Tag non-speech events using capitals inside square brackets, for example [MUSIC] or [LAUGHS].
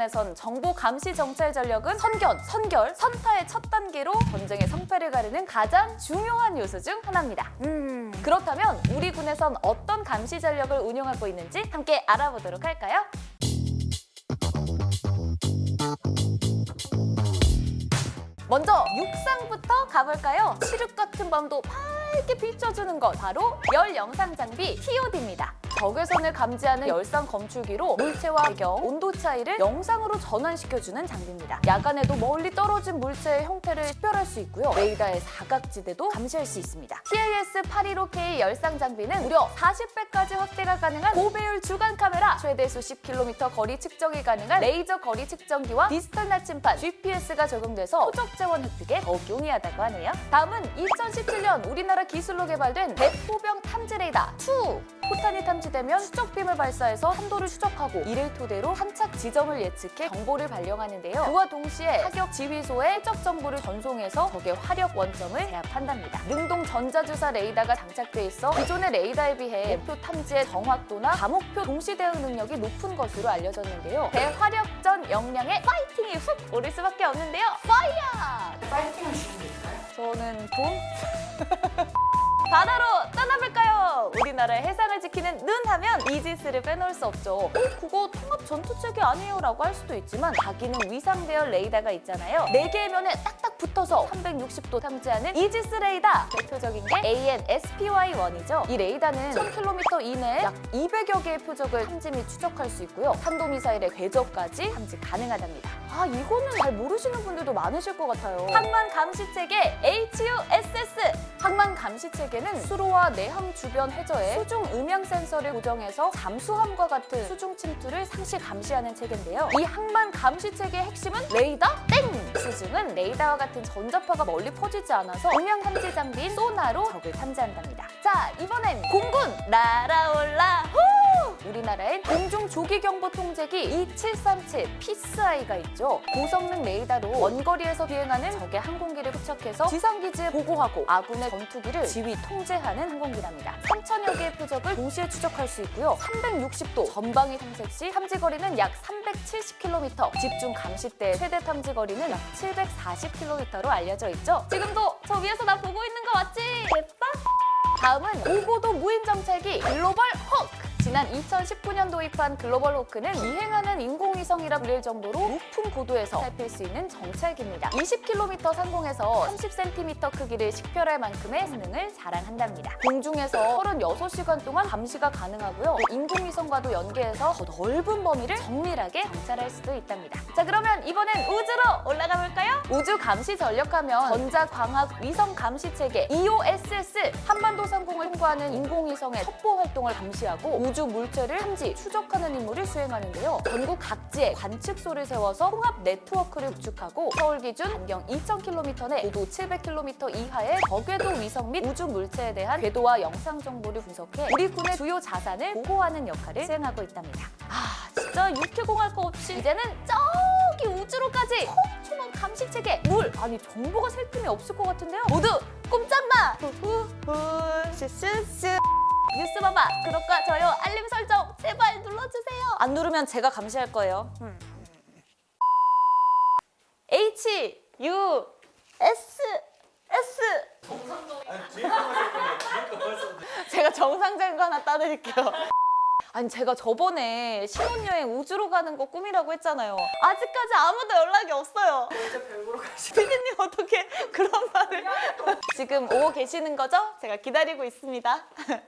군에선 정보 감시 정찰 전력은 선견, 선결, 선타의 첫 단계로 전쟁의 성패를 가르는 가장 중요한 요소 중 하나입니다. 음, 그렇다면 우리 군에선 어떤 감시 전력을 운용하고 있는지 함께 알아보도록 할까요? 먼저 육상부터 가볼까요? 칠흑 같은 밤도 밝게 비춰주는 것 바로 열 영상 장비 TOD입니다. 적외선을 감지하는 열상 검출기로 물체와 배경, 온도 차이를 영상으로 전환시켜주는 장비입니다. 야간에도 멀리 떨어진 물체의 형태를 식별할 수 있고요. 레이더의 사각지대도 감시할 수 있습니다. TAS815K 열상 장비는 무려 40배까지 확대가 가능한 고배율 주간 카메라, 최대 수십 킬로미터 거리 측정이 가능한 레이저 거리 측정기와 디지털 나침판, GPS가 적용돼서 표적 재원 획득에 더욱 용이하다고 하네요. 다음은 2017년 우리나라 기술로 개발된 대포병 탐지 레이더 2. 포탄이 탐지되면 수적빔을 발사해서 탄도를 추적하고 이를 토대로 한착 지점을 예측해 정보를 발령하는데요. 그와 동시에 타격 지휘소에 표적 정보를 전송해서 적의 화력 원점을 제압한답니다. 능동 전자주사 레이더가 장착돼 있어 기존의 레이더에 비해 목표 탐지의 정확도나 다목표 동시 대응 능력이 높은 것으로 알려졌는데요. 대화력전 역량에 파이팅이 훅 오를 수밖에 없는데요. 파이어! 파이팅 하시는 게 있어요? 저는 돈? [LAUGHS] 바다로 떠나볼까요? 우리나라의 해상을 지키는 눈 하면 이지스를 빼놓을 수 없죠. 어, 그거 통합 전투체계 아니에요? 라고 할 수도 있지만 다기능 위상 배열 레이더가 있잖아요. 네 개의 면에 딱딱 붙어서 360도 탐지하는 이지스 레이더. 대표적인 게 AN-SPY-1이죠. 이 레이더는 1000km 이내에 약 200여 개의 표적을 탐지 및 추적할 수 있고요. 탄도미사일의 궤적까지 탐지 가능하답니다. 아, 이거는 잘 모르시는 분들도 많으실 것 같아요. 항만 감시 체계 HUSS. 항만 감시 체계 는 수로와 내함 주변 해저에 수중 음향 센서를 고정해서 잠수함과 같은 수중 침투를 상시 감시하는 체계인데요. 이 항만 감시 체계의 핵심은 레이더 땡! 수중은 레이더와 같은 전자파가 멀리 퍼지지 않아서 음향 탐지 장비인 소나로 적을 탐지한답니다. 자, 이번엔 공군 날아올라 후! 우리나라엔 공중 조기 경보 통제기 2737 피스아이가 있죠. 고성능 레이더로 원거리에서 비행하는 적의 항공기를 포착해서 지상기지에 보고하고 아군의 전투기를 지휘 통제하는 항공기랍니다. 3천여 개의 표적을 동시에 추적할 수 있고요. 360도 전방위 탐색 시 탐지 거리는 약 370km, 집중 감시 때 최대 탐지 거리는 약 740km로 알려져 있죠. 지금도 저 위에서 나 보고 있는 거 맞지? 예뻐? 다음은 고고도 무인 정찰기 글로벌 호크. 지난 2019년 도입한 글로벌 호크는 비행하는 인공위성이라 불릴 정도로 높은 고도에서 살필 수 있는 정찰기입니다. 20km 상공에서 30cm 크기를 식별할 만큼의 성능을 자랑한답니다. 공중에서 36시간 동안 감시가 가능하고요. 또 인공위성과도 연계해서 더 넓은 범위를 정밀하게 정찰할 수도 있답니다. 자 그러면 이번엔 우주로 올라가 볼까요? 우주 감시 전력하면 전자광학 위성 감시 체계 EOSS 한반도 상공을 통과하는 인공위성의 첩보 활동을 감시하고 우주 물체를 탐지, 추적하는 임무를 수행하는데요. 전국 각지에 관측소를 세워서 통합 네트워크를 구축하고 서울 기준 반경 2,000km 내 고도 700km 이하의 저궤도 위성 및 우주 물체에 대한 궤도와 영상 정보를 분석해 우리 군의 주요 자산을 보호하는 역할을 수행하고 있답니다. 아, 진짜 유쾌공할 거 없이 이제는 저기 우주로까지 촘촘한 감시 체계 물 아니 정보가 셀 틈이 없을 것 같은데요. 모두 꼼짝마. 후후후 슈슈슈. 뉴스 봐봐. 구독과 좋아요 알림 설정 제발 눌러주세요. 안 누르면 제가 감시할 거예요. H U S S. 제가 정상적인 거 하나 따드릴게요. 아니 제가 저번에 신혼여행 우주로 가는 거 꿈이라고 했잖아요. 아직까지 아무도 연락이 없어요. 진짜 별 보러 가시 피디님 어떻게 그런 말을 지금 오고 계시는 거죠? 제가 기다리고 있습니다